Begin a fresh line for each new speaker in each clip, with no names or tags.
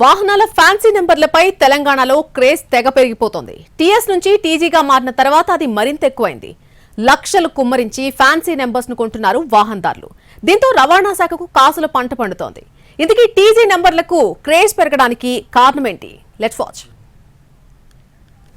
వాహనాల ఫ్యాన్సీ నెంబర్లపై తెలంగాణలో క్రేజ్ తెగ పెరిగిపోతోంది. టీఎస్ నుంచి టీజీగా మారిన తర్వాత అది మరింత ఎక్కువైంది. లక్షలు కుమ్మరించి ఫ్యాన్సీ నెంబర్స్ను కొంటున్నారు వాహనదారులు. దీంతో రవాణా శాఖకు కాసుల పంట పండుతోంది. ఇందుకీ టీజీ నెంబర్లకు క్రేజ్ పెరగడానికి కారణమేంటి? లెట్స్ వాచ్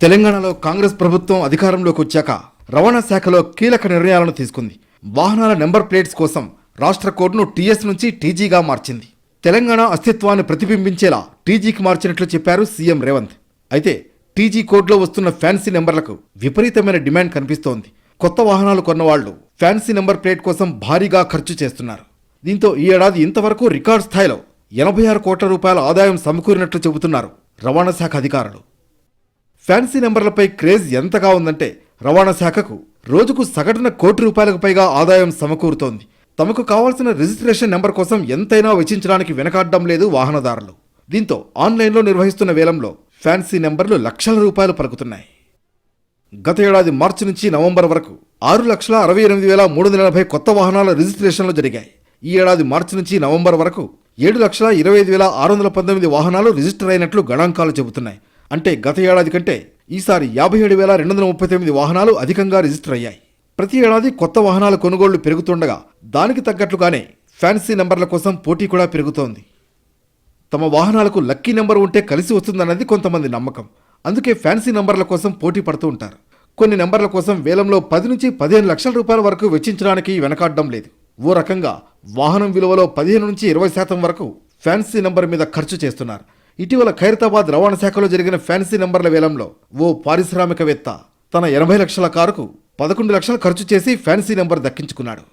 తెలంగాణలో కాంగ్రెస్ ప్రభుత్వం అధికారంలోకి వచ్చాక రవాణా శాఖలో కీలక నిర్ణయాలను తీసుకుంది. వాహనాల నెంబర్ ప్లేట్స్ కోసం రాష్ట్ర కోడ్ను టీఎస్ నుంచి టీజీగా మార్చింది. తెలంగాణ అస్తిత్వాన్ని ప్రతిబింబించేలా టీజీకి మార్చినట్లు చెప్పారు సీఎం రేవంత్. అయితే టీజీ కోడ్లో వస్తున్న ఫ్యాన్సీ నెంబర్లకు విపరీతమైన డిమాండ్ కనిపిస్తోంది. కొత్త వాహనాలు కొన్నవాళ్ళు ఫ్యాన్సీ నెంబర్ ప్లేట్ కోసం భారీగా ఖర్చు చేస్తున్నారు. దీంతో ఈ ఏడాది ఇంతవరకు రికార్డ్ స్థాయిలో ఎనభై ఆరు కోట్ల రూపాయల ఆదాయం సమకూరినట్లు చెబుతున్నారు రవాణా శాఖ అధికారులు. ఫ్యాన్సీ నెంబర్లపై క్రేజ్ ఎంతగా ఉందంటే రవాణా శాఖకు రోజుకు సగటున కోటి రూపాయలకు పైగా ఆదాయం సమకూరుతోంది. తమకు కావాల్సిన రిజిస్ట్రేషన్ నెంబర్ కోసం ఎంతైనా వెచ్చించడానికి వెనకాడడం లేదు వాహనదారులు. దీంతో ఆన్లైన్లో నిర్వహిస్తున్న వేలంలో ఫ్యాన్సీ నెంబర్లు లక్షల రూపాయలు పలుకుతున్నాయి. గత ఏడాది మార్చి నుంచి నవంబర్ వరకు ఆరు లక్షల అరవై ఎనిమిది వేల మూడు వందల ఎనభై కొత్త వాహనాల రిజిస్ట్రేషన్లు జరిగాయి. ఈ ఏడాది మార్చి నుంచి నవంబర్ వరకు ఏడు లక్షల ఇరవై ఐదు వేల ఆరు వందల పంతొమ్మిది వాహనాలు రిజిస్టర్ అయినట్లు గణాంకాలు చెబుతున్నాయి. అంటే గత ఏడాది కంటే ఈసారి యాభై ఏడు వేల రెండు వందల ముప్పై తొమ్మిది వాహనాలు అధికంగా రిజిస్టర్ అయ్యాయి. ప్రతి ఏడాది కొత్త వాహనాల కొనుగోళ్ళు పెరుగుతుండగా దానికి తగ్గట్లుగానే ఫ్యాన్సీ నెంబర్ల కోసం పోటీ కూడా పెరుగుతోంది. తమ వాహనాలకు లక్కీ నెంబర్ ఉంటే కలిసి వస్తుందన్నది కొంతమంది నమ్మకం. అందుకే ఫ్యాన్సీ నెంబర్ల కోసం పోటీ పడుతూ ఉంటారు. కొన్ని నెంబర్ల కోసం వేలంలో పది నుంచి పదిహేను లక్షల రూపాయల వరకు వెచ్చించడానికి వెనకాడడం లేదు. ఓ రకంగా వాహనం విలువలో పదిహేను నుంచి ఇరవై శాతం వరకు ఫ్యాన్సీ నెంబర్ మీద ఖర్చు చేస్తున్నారు. ఇటీవల ఖైరతాబాద్ రవాణా శాఖలో జరిగిన ఫ్యాన్సీ నెంబర్ల వేలంలో ఓ పారిశ్రామికవేత్త తన ఎనభై లక్షల కారుకు పదకొండు లక్షలు ఖర్చు చేసి ఫ్యాన్సీ నెంబర్ దక్కించుకున్నాడు.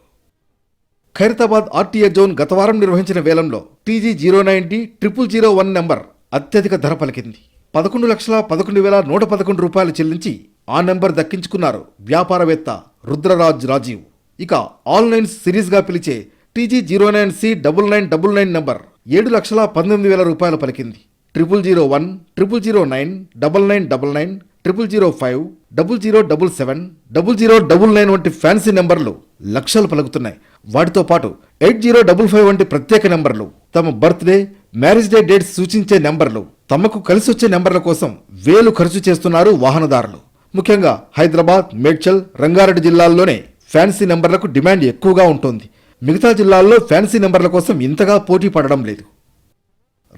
ఖైరతాబాద్ ఆర్టీఏ జోన్ గత వారం నిర్వహించిన వేలంలో TG zero nine D triple zero one number అత్యధిక ధర పలికింది. పదకొండు లక్షల పదకొండు వేల నూట పదకొండు రూపాయలు చెల్లించి ఆ నెంబర్ దక్కించుకున్నారు వ్యాపారవేత్త రుద్రరాజ్ రాజీవ్. ఇక ఆన్లైన్ సిరీస్గా పిలిచే TG zero nine C double nine double nine number ఏడు లక్షల పంతొమ్మిది వేల రూపాయలు పలికింది. Triple zero one triple zero nine double nine double nine triple zero five double zero double seven double zero double nine వంటి fancy నెంబర్లు లక్షలు పలుకుతున్నాయి. వాటితో పాటు ఎయిట్ జీరో డబుల్ ఫైవ్ వంటి ప్రత్యేక నెంబర్లు తమ బర్త్డే మ్యారేజ్ డే డేట్స్ సూచించే నెంబర్లు తమకు కలిసి వచ్చే నెంబర్ల కోసం వేలు ఖర్చు చేస్తున్నారు వాహనదారులు. ముఖ్యంగా హైదరాబాద్ మేడ్చల్ రంగారెడ్డి జిల్లాల్లోనే ఫ్యాన్సీ నెంబర్లకు డిమాండ్ ఎక్కువగా ఉంటుంది. మిగతా జిల్లాల్లో ఫ్యాన్సీ నెంబర్ల కోసం ఇంతగా పోటీ పడడం లేదు.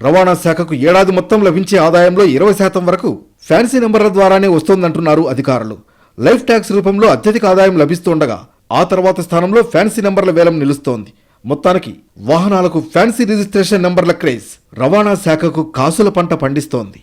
రవాణా శాఖకు ఏడాది మొత్తం లభించే ఆదాయంలో ఇరవై శాతం వరకు ఫ్యాన్సీ నెంబర్ల ద్వారానే వస్తోందంటున్నారు అధికారులు. లైఫ్ ట్యాక్స్ రూపంలో అత్యధిక ఆదాయం లభిస్తుండగా ఆ తర్వాత స్థానంలో ఫ్యాన్సీ నెంబర్ల వేలం నిలుస్తోంది. మొత్తానికి వాహనాలకు ఫ్యాన్సీ రిజిస్ట్రేషన్ నెంబర్ల క్రేజ్ రవాణా శాఖకు కాసుల పంట పండిస్తోంది.